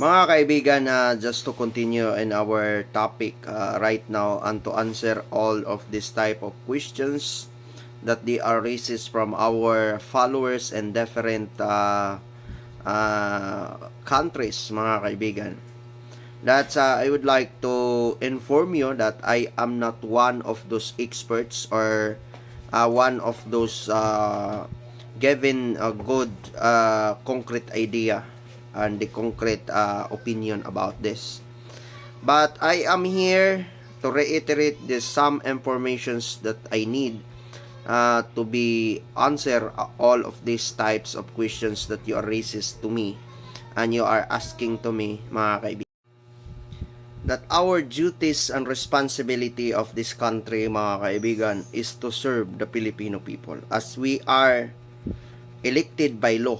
Mga kaibigan, uh, just to continue in our topic uh, right now and to answer all of this type of questions that they are raised from our followers and different uh, uh, countries, mga kaibigan. That uh, I would like to inform you that I am not one of those experts or uh, one of those uh, given a good uh, concrete idea and the concrete uh, opinion about this. But I am here to reiterate the some informations that I need uh, to be answer all of these types of questions that you are raises to me and you are asking to me, mga kaibigan. That our duties and responsibility of this country, mga kaibigan, is to serve the Filipino people as we are elected by law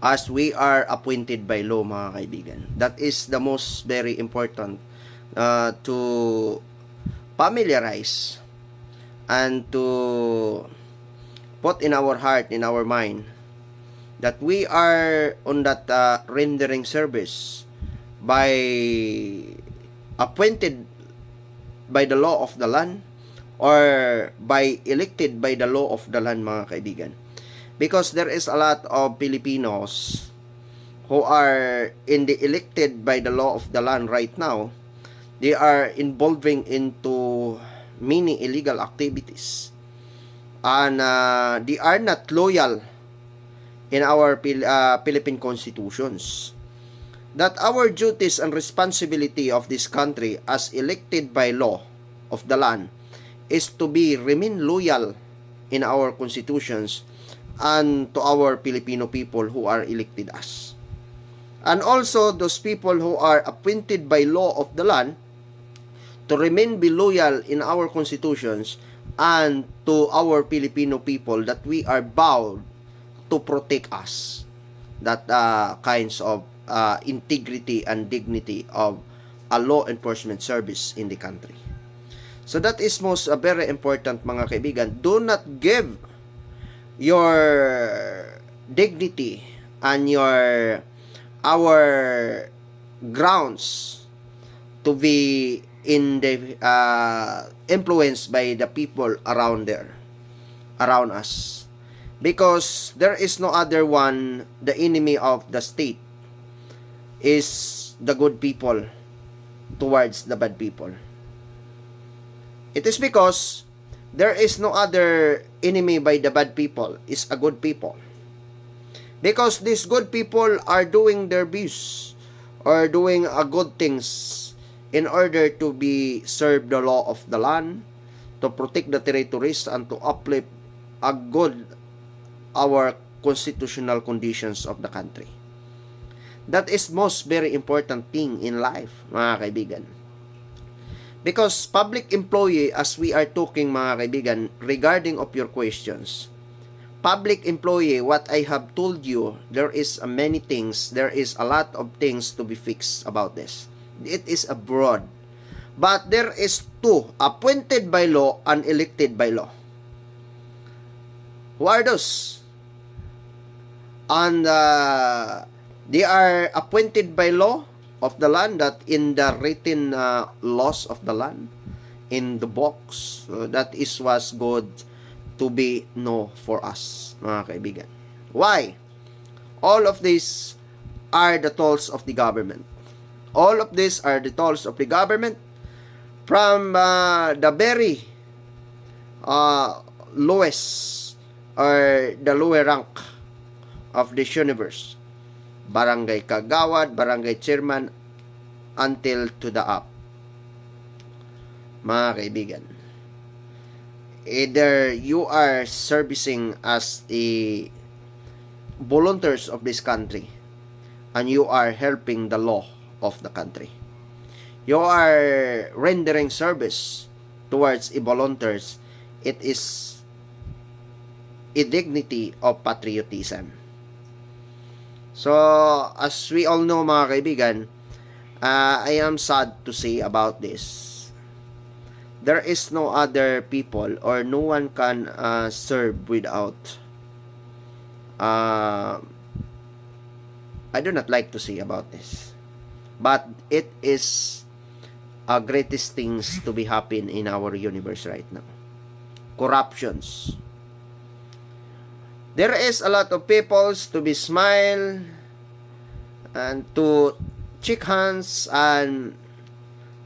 as we are appointed by law mga kaibigan. That is the most very important uh, to familiarize and to put in our heart in our mind that we are on that uh, rendering service by appointed by the law of the land or by elected by the law of the land mga kaibigan because there is a lot of Filipinos who are in the elected by the law of the land right now they are involving into many illegal activities. And uh, they are not loyal in our uh, Philippine constitutions. That our duties and responsibility of this country as elected by law of the land is to be remain loyal in our constitutions and to our Filipino people who are elected us. And also those people who are appointed by law of the land to remain be loyal in our constitutions and to our Filipino people that we are bound to protect us that uh, kinds of uh, integrity and dignity of a law enforcement service in the country. So that is most uh, very important mga kaibigan. Do not give your dignity and your our grounds to be in the uh, influenced by the people around there around us. Because there is no other one the enemy of the state is the good people towards the bad people. It is because there is no other enemy by the bad people. Is a good people. Because these good people are doing their best or doing a good things in order to be serve the law of the land to protect the territories and to uplift a good our constitutional conditions of the country. That is most very important thing in life mga kaibigan Because public employee, as we are talking mga kaibigan, regarding of your questions, public employee, what I have told you, there is many things, there is a lot of things to be fixed about this. It is abroad. But there is two, appointed by law and elected by law. Who are those? And uh, they are appointed by law of the land that in the written uh, laws of the land in the box uh, that is was good to be no for us mga kaibigan. Why? All of these are the tools of the government. All of these are the tools of the government from uh, the very uh, lowest or the lower rank of this universe barangay kagawad, barangay chairman, until to the up. Mga kaibigan, either you are servicing as a volunteers of this country and you are helping the law of the country. You are rendering service towards a volunteers. It is a dignity of patriotism So, as we all know mga kaibigan, uh, I am sad to say about this. There is no other people or no one can uh, serve without uh, I do not like to say about this. But it is a greatest things to be happen in our universe right now. Corruptions. There is a lot of peoples to be smile and to shake hands and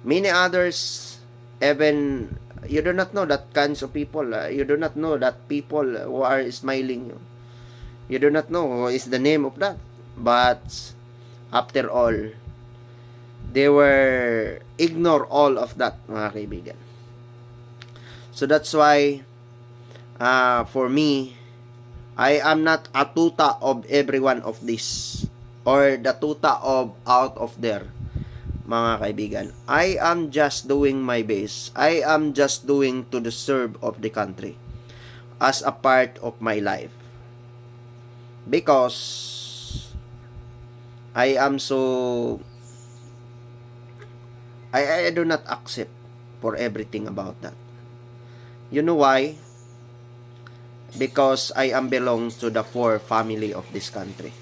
many others. Even you do not know that kinds of people uh, you do not know that people who are smiling you. You do not know who is the name of that. But after all they were ignore all of that mga kaibigan. So that's why uh, for me I am not a tuta of every one of this or the tuta of out of there mga kaibigan. I am just doing my best. I am just doing to the serve of the country as a part of my life. Because I am so I, I do not accept for everything about that. You know why? Because I am belong to the four family of this country.